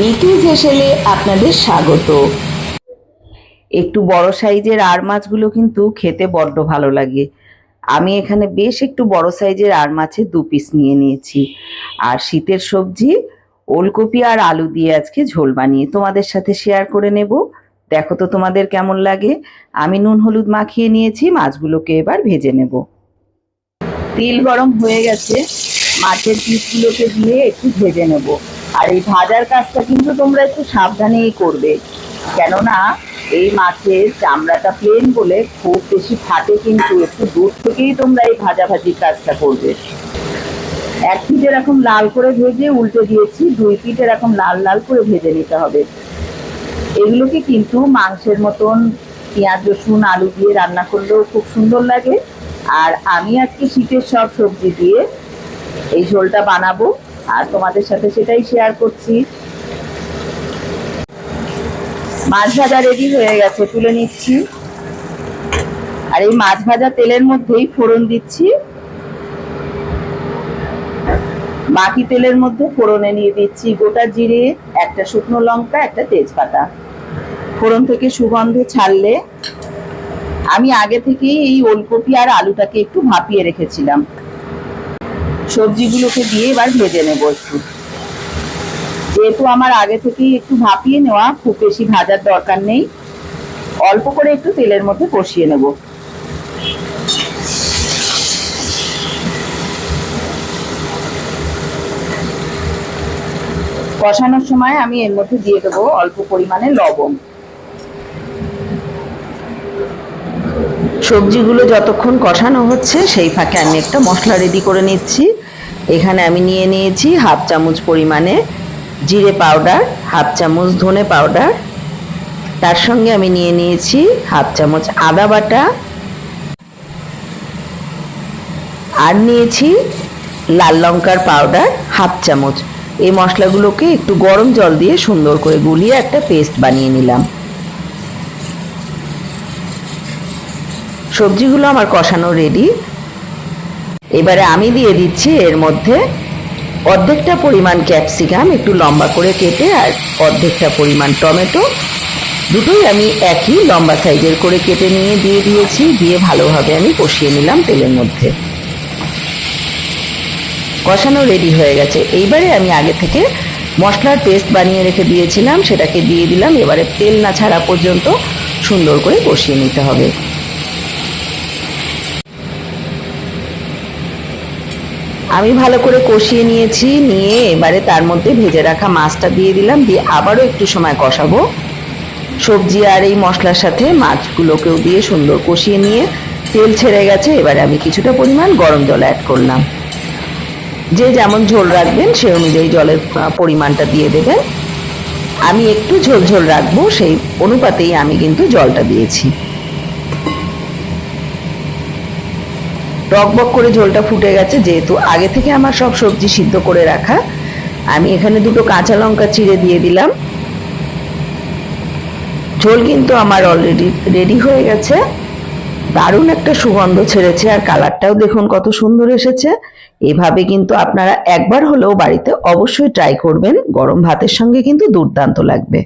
নিটিজ হেসেলে আপনাদের স্বাগত। একটু বড় সাইজের আর মাছগুলো কিন্তু খেতে বড্ড ভালো লাগে। আমি এখানে বেশ একটু বড় সাইজের আর মাছের দু পিস নিয়ে নিয়েছি। আর শীতের সবজি, ওলকপি আর আলু দিয়ে আজকে ঝোল বানিয়ে তোমাদের সাথে শেয়ার করে নেব। দেখো তো তোমাদের কেমন লাগে। আমি নুন, হলুদ মাখিয়ে নিয়েছি, মাছগুলোকে এবার ভেজে নেব। তেল গরম হয়ে গেছে, মাছের পিসগুলোকে দিয়ে একটু ভেজে নেব। আর এই ভাজার কাজটা কিন্তু তোমরা একটু সাবধানেই করবে। কেননা এই মাছের চামড়াটা প্লেন বলে খুব বেশি ফাটে কিন্তু একটু দূর থেকেই তোমরা এই ভাজাভাজির কাজটা করবে। এক পিঠ এরকম লাল করে ভেজে উল্টে দিয়েছি, দুই পিঠ এরকম লাল লাল করে ভেজে নিতে হবে। এগুলোকে কিন্তু মাংসের মতন পেঁয়াজ, রসুন, আলু দিয়ে রান্না করলেও খুব সুন্দর লাগে। আর আমি আজকে শীতের সব সবজি দিয়ে এই ঝোলটা বানাবো। আর তোমাদের সাথে সেটাই শেয়ার করছি। মাছ ভাজা রেডি হয়ে গেছে, তুলে নিচ্ছি। আর এই মাছ ভাজা তেলের মধ্যেই ফোড়ন দিচ্ছি। বাকি তেলের মধ্যে ফোড়নে নিয়ে দিচ্ছি গোটা জিরে, একটা শুকনো লঙ্কা, একটা তেজপাতা। ফোড়ন থেকে সুগন্ধ ছাড়লে আমি আগে থেকেই এই ওলকপি আর আলুটাকে একটু ভাপিয়ে রেখেছিলাম। সবজিগুলোকে দিয়ে এবার ভেজে নেব একটু। যেহেতু আমার আগে থেকেই একটু ভাপিয়ে নেওয়া, খুব বেশি ভাজার দরকার নেই। অল্প করে একটু তেলের মধ্যে কষিয়ে নেব। কষানোর সময় আমি এর মধ্যে দিয়ে দেবো অল্প পরিমাণে লবণ। সবজিগুলো যতক্ষণ কষানো হচ্ছে, সেই ফাঁকে আমি একটা মশলা রেডি করে নিচ্ছি। এখানে আমি নিয়ে নিয়েছি হাফ চামচ পরিমাণে জিরে পাউডার হাফ চামচ ধনে পাউডার তার সঙ্গে আমি নিয়ে নিয়েছি হাফ চামচ আদা বাটা। আর নিয়েছি লাল লঙ্কার পাউডার হাফ চামচ। এই মশলাগুলোকে একটু গরম জল দিয়ে সুন্দর করে গুলিয়ে একটা পেস্ট বানিয়ে নিলাম। সবজিগুলো আমার কষানো রেডি এবারে আমি দিয়ে দিচ্ছি এর মধ্যে অর্ধেকটা পরিমাণ ক্যাপসিকাম একটু লম্বা করে কেটে আর অর্ধেকটা পরিমাণ টমেটো। দুটোই আমি একই লম্বা সাইজের করে কেটে নিয়ে দিয়ে দিয়েছি, দিয়ে ভালোভাবে আমি কষিয়ে নিলাম তেলের মধ্যে। কষানো রেডি হয়ে গেছে। এইবারে আমি আগে থেকে মশলার পেস্ট বানিয়ে রেখে দিয়েছিলাম, সেটাকে দিয়ে দিলাম। এবারে তেল না ছাড়া পর্যন্ত সুন্দর করে কষিয়ে নিতে হবে। আমি ভালো করে কষিয়ে নিয়েছি, নিয়ে এবারে তার মধ্যে ভেজে রাখা মাছটা দিয়ে দিলাম, দিয়ে আবারও একটু সময় কষাবো। সবজি আর এই মশলার সাথে মাছগুলোকেও দিয়ে সুন্দর কষিয়ে নিয়ে তেল ছেড়ে গেছে, এবারে আমি কিছুটা পরিমাণ গরম জল অ্যাড করলাম। যে যেমন ঝোল রাখবেন, সে অনুযায়ী জলের পরিমাণটা দিয়ে দেবেন। আমি একটু ঝোল ঝোল রাখব, সেই অনুপাতেই আমি কিন্তু জলটা দিয়েছি। টকবক করে ঝোলটা ফুটে গেছে, যেহেতু আগে থেকে আমার সব সবজি সিদ্ধ করে রাখা। আমি এখানে দুটো কাঁচা লঙ্কা চিড়ে দিয়ে দিলাম। ঝোল কিন্তু আমার অলরেডি রেডি হয়ে গেছে। দারুণ একটা সুগন্ধ ছেড়েছে, আর কালারটাও দেখুন কত সুন্দর এসেছে। এভাবে কিন্তু আপনারা একবার হলেও বাড়িতে অবশ্যই ট্রাই করবেন। গরম ভাতের সঙ্গে কিন্তু দুর্দান্ত লাগবে।